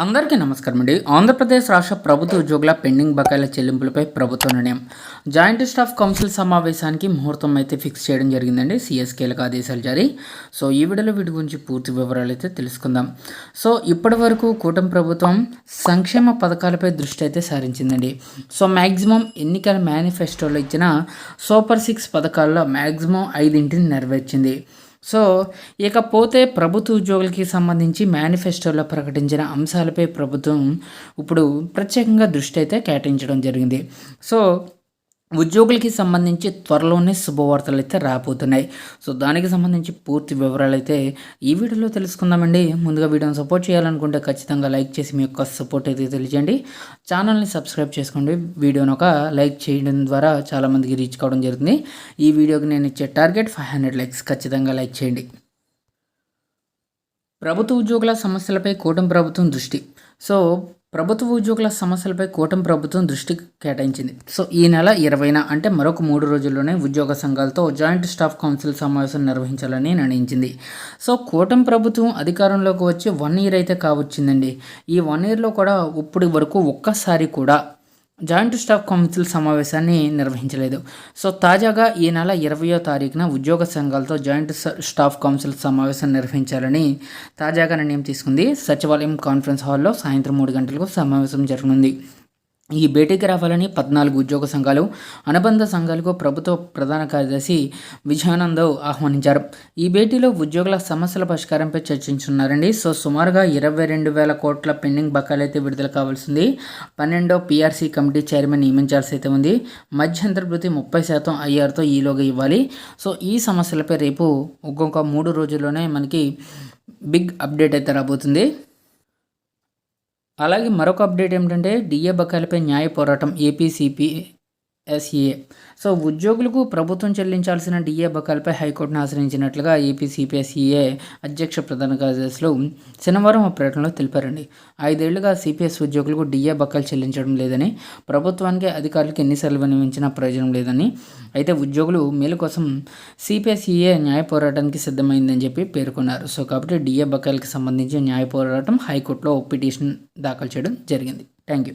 అందరికీ నమస్కారం అండి. ఆంధ్రప్రదేశ్ రాష్ట్ర ప్రభుత్వ ఉద్యోగుల పెండింగ్ బకాయిల చెల్లింపులపై ప్రభుత్వ నిర్ణయం. జాయింట్ స్టాఫ్ కౌన్సిల్ సమావేశానికి ముహూర్తం అయితే ఫిక్స్ చేయడం జరిగిందండి. సిఎస్ కీలక ఆదేశాలు జారీ. సో ఈ వీడియోలో వీటి గురించి పూర్తి వివరాలు అయితే తెలుసుకుందాం. సో ఇప్పటి వరకు కూటమి ప్రభుత్వం సంక్షేమ పథకాలపై దృష్టి అయితే సారించిందండి. సో మ్యాక్సిమం ఎన్నికల మేనిఫెస్టోలో ఇచ్చిన సూపర్ సిక్స్ పథకాల్లో మ్యాక్సిమం ఐదింటిని నెరవేర్చింది. సో ఇకపోతే ప్రభుత్వ ఉద్యోగులకి సంబంధించి మేనిఫెస్టోలో ప్రకటించిన అంశాలపై ప్రభుత్వం ఇప్పుడు ప్రత్యేకంగా దృష్టి అయితే కేటాయించడం జరిగింది. సో ఉద్యోగులకి సంబంధించి త్వరలోనే శుభవార్తలు అయితే రాబోతున్నాయి. సో దానికి సంబంధించి పూర్తి వివరాలు అయితే ఈ వీడియోలో తెలుసుకుందామండి. ముందుగా వీడియోని సపోర్ట్ చేయాలనుకుంటే ఖచ్చితంగా లైక్ చేసి మీ యొక్క సపోర్ట్ అయితే తెలియజేయండి. ఛానల్ని సబ్స్క్రైబ్ చేసుకోండి. వీడియోని ఒక లైక్ చేయడం ద్వారా చాలామందికి రీచ్ కావడం జరుగుతుంది. ఈ వీడియోకి నేను ఇచ్చే టార్గెట్ ఫైవ్ హండ్రెడ్ లైక్స్. ఖచ్చితంగా లైక్ చేయండి. ప్రభుత్వ ఉద్యోగుల సమస్యలపై కూటమి ప్రభుత్వం దృష్టి. సో ప్రభుత్వ ఉద్యోగుల సమస్యలపై కూటమి ప్రభుత్వం దృష్టి కేటాయించింది. సో ఈ నెల ఇరవైన అంటే మరొక మూడు రోజుల్లోనే ఉద్యోగ సంఘాలతో జాయింట్ స్టాఫ్ కౌన్సిల్ సమావేశం నిర్వహించాలని నిర్ణయించింది. సో కూటమి ప్రభుత్వం అధికారంలోకి వచ్చి వన్ ఇయర్ అయితే కావచ్చిందండి. ఈ వన్ ఇయర్లో కూడా ఇప్పటి వరకు ఒక్కసారి కూడా జాయింట్ స్టాఫ్ కౌన్సిల్ సమావేశాన్ని నిర్వహించలేదు. సో తాజాగా ఈ నెల ఇరవయో తారీఖున ఉద్యోగ సంఘాలతో జాయింట్ స్టాఫ్ కౌన్సిల్ సమావేశం నిర్వహించాలని తాజాగా నిర్ణయం తీసుకుంది సచివాలయం కాన్ఫరెన్స్ హాల్లో సాయంత్రం మూడు గంటలకు సమావేశం జరగనుంది. ఈ భేటీకి రావాలని పద్నాలుగు ఉద్యోగ సంఘాలు అనుబంధ సంఘాలకు ప్రభుత్వ ప్రధాన కార్యదర్శి విజయానంద్ ఆహ్వానించారు. ఈ భేటీలో ఉద్యోగుల సమస్యల పరిష్కారంపై చర్చించున్నారండి. సో సుమారుగా ఇరవై రెండు వేల కోట్ల పెండింగ్ బకాయిలైతే అయితే విడుదల కావాల్సింది. పన్నెండో పీఆర్సీ కమిటీ చైర్మన్ నియమించాల్సి అయితే ఉంది. మధ్యంతర వృత్తి ముప్పై శాతం ఐఆర్తో ఈలోగా ఇవ్వాలి. సో ఈ సమస్యలపై రేపు ఒక్కొక్క మూడు రోజుల్లోనే మనకి బిగ్ అప్డేట్ అయితే రాబోతుంది. అలాగే మరొక అప్డేట్ ఏమిటంటే డిఏ బకాయిలపై న్యాయ పోరాటం ఏపీసీపీ ఎస్ఏ సో ఉద్యోగులకు ప్రభుత్వం చెల్లించాల్సిన డిఏ బకాయిలపై హైకోర్టును ఆశ్రయించినట్లుగా ఏపీ సిపిఎస్ఈఏ అధ్యక్ష ప్రధాన కార్యదర్శులు శనివారం ఆ ప్రకటనలో తెలిపారండి. ఐదేళ్ళుగా సిపిఎస్ ఉద్యోగులకు డిఏ బకాయిలు చెల్లించడం లేదని ప్రభుత్వానికి అధికారులకు ఎన్నిసార్లు వినియోగించినా ప్రయోజనం లేదని అయితే ఉద్యోగులు మేలు కోసం సిపిఎస్ఈఏ న్యాయ పోరాటానికి సిద్ధమైందని చెప్పి పేర్కొన్నారు. సో కాబట్టి డిఏ బకాయిలకు సంబంధించి న్యాయ పోరాటం హైకోర్టులో పిటిషన్ దాఖలు చేయడం జరిగింది. Thank you